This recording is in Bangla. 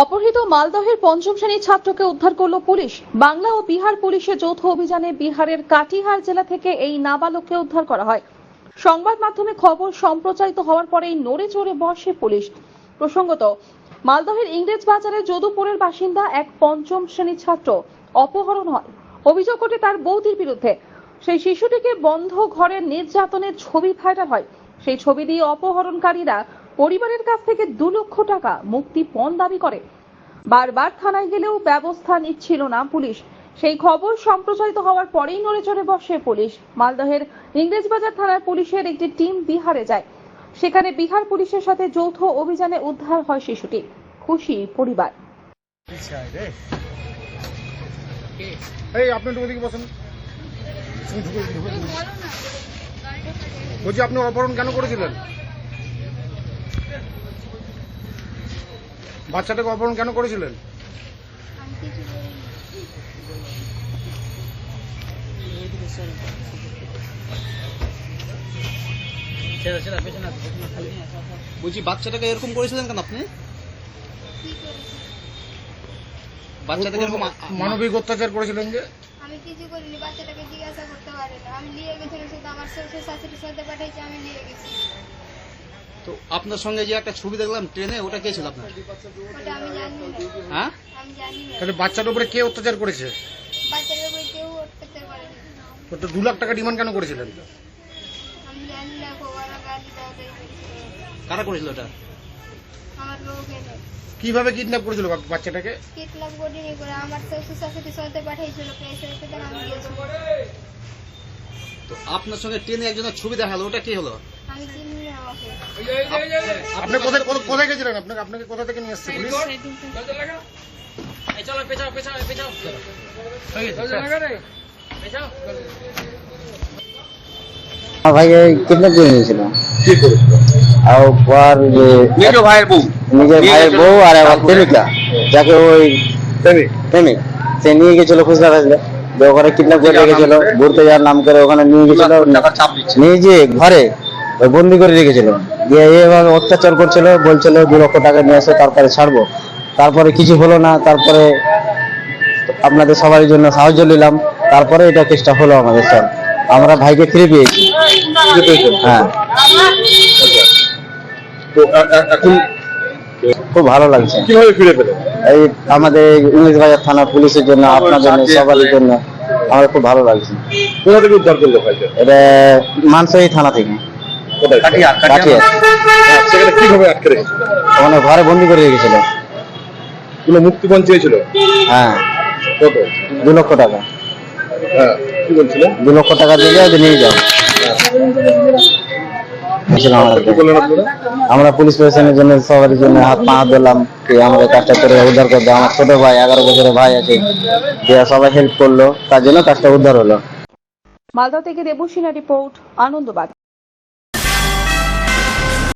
অপহৃত মালদহের পঞ্চম শ্রেণির ছাত্রকে উদ্ধার করল পুলিশ। বাংলা ও বিহার পুলিশের যৌথ অভিযানে বিহারের কাটিহার জেলা থেকে এই নাবালককে উদ্ধার করা হয়। সংবাদ মাধ্যমে খবর সম্প্রচারিত হওয়ার পরেই নড়ে চড়ে বসে পুলিশ। প্রসঙ্গত, মালদহের ইংরেজ বাজারের যদুপুরের বাসিন্দা এক পঞ্চম শ্রেণির ছাত্র অপহরণ হয়। অভিযোগ ওঠে তার বৌদির বিরুদ্ধে। সেই শিশুটিকে বন্ধ ঘরে নির্যাতনের ছবি ভাইরাল হয়। সেই ছবি দিয়ে অপহরণকারীরা পরিবারের কাছ থেকে দু লক্ষ টাকা মুক্তিপণ দাবি করে। বারবার থানায় গেলেও ব্যবস্থা নিচ্ছিল না পুলিশ। সেই খবর সম্প্রচারিত হওয়ার পরেই নড়ে চড়ে বসে পুলিশ। মালদহের ইংরেজবাজার থানার পুলিশের একটি টিম বিহারে যায়। সেখানে বিহার পুলিশের সাথে যৌথ অভিযানে উদ্ধার হয় শিশুটি। খুশি পরিবার। বলছি, আপনি অপহরণ কেন করেছিলেন? বাচ্চাটাকে অপহরণ কেন করেছিলেন? আমি কিছু করিনি। বলছি বাচ্চাটাকে এরকম করেছিলেন কেন আপনি? বাচ্চাটাকে এরকম মানবিক অত্যাচার করেছিলেন যে? আমি কিছু করিনি বাচ্চাটাকে জিজ্ঞাসা করতে পারি না। আমি নিয়ে গেছিলাম শুধু আমার শ্বশুর শাশুড়ির সাথে পাঠিয়েছি আমি নিয়ে গেছি। তো আপনার সঙ্গে যে একটা ছবি দেখলাম ট্রেনে, ওটা কে ছিল আপনার? হ্যাঁ? তাহলে বাচ্চাটার উপরে কে অত্যাচার করেছে? তো দু লাখ টাকা ডিমান্ড কেন করেছিলেন। কারা করেছিল ওটা? কীভাবে কিডন্যাপ করেছিল বাচ্চাটাকে? তো আপনার সঙ্গে ট্রেনে একজনের ছবি দেখা হলো ওটা কে হলো? আমি চিনি আপনি কোথায় কোথায়- কোথায় গেছিলেন? আপনাকে আপনাকে কোথা থেকে নিয়ে আসছে পুলিশ? আমার ভাইকে কিডন্যাপ করে নিয়েছিল? আর ওর যে নিজ ভাইয়ের বউ। নিজের ভাইয়ের বউ আর আমার প্রেমিকা। যাকে ওই প্রেমিক? সে নিয়ে গেছিল খুচরা ফেসলে যে ওখানে কিডন্যাপ করে? রেখেছিল ঘুরতে যাওয়ার নাম করে ওখানে নিয়ে গেছিল। নিয়ে যে ঘরে ওই বন্দি করে রেখেছিল। দিয়ে এভাবে অত্যাচার করছিল বলছিল দু লক্ষ টাকা নিয়ে আসো তারপরে ছাড়বো। তারপরে কিছু হলো না তারপরে আপনাদের সবার জন্য সাহায্য নিলাম। তারপরে এটা কেসটা হলো আমাদের স্যার। আমরা ভাইকে ফিরে পেয়েছি। হ্যাঁ। এখন খুব ভালো লাগছে। কীভাবে ফিরে পেলেন এই আমাদের ইংলিশ বাজার থানা পুলিশের জন্য আপনাদের জন্য সবার জন্য আমার খুব ভালো লাগছে। কোথা থেকে উদ্ধার করল ভাইকে? এটা মানসাই থানা থেকে। কোথায়? কাটিয়ার, কাটিয়ে সেখানে কীভাবে আটকে রেখেছিল ওখানে ঘরে বন্দি করে রেখেছিল। কোনো মুক্তিপণ চেয়েছিল? হ্যাঁ। কত? দু লক্ষ টাকা। হ্যাঁ কি বলছিলেন দু লক্ষ টাকা দিলে ওদের নিয়ে যাও। আমরা পুলিশ প্রশাসনের জন্য সবার জন্য হাত পা হাত দিলাম কি আমাদের কাজটা করে উদ্ধার করে দাও। আমার ছোট ভাই এগারো বছরের ভাই আছে। যে সবাই হেল্প করল তার জন্য কাজটা উদ্ধার হলো। মালদা থেকে দেবসিনা রিপোর্ট আনন্দবাগ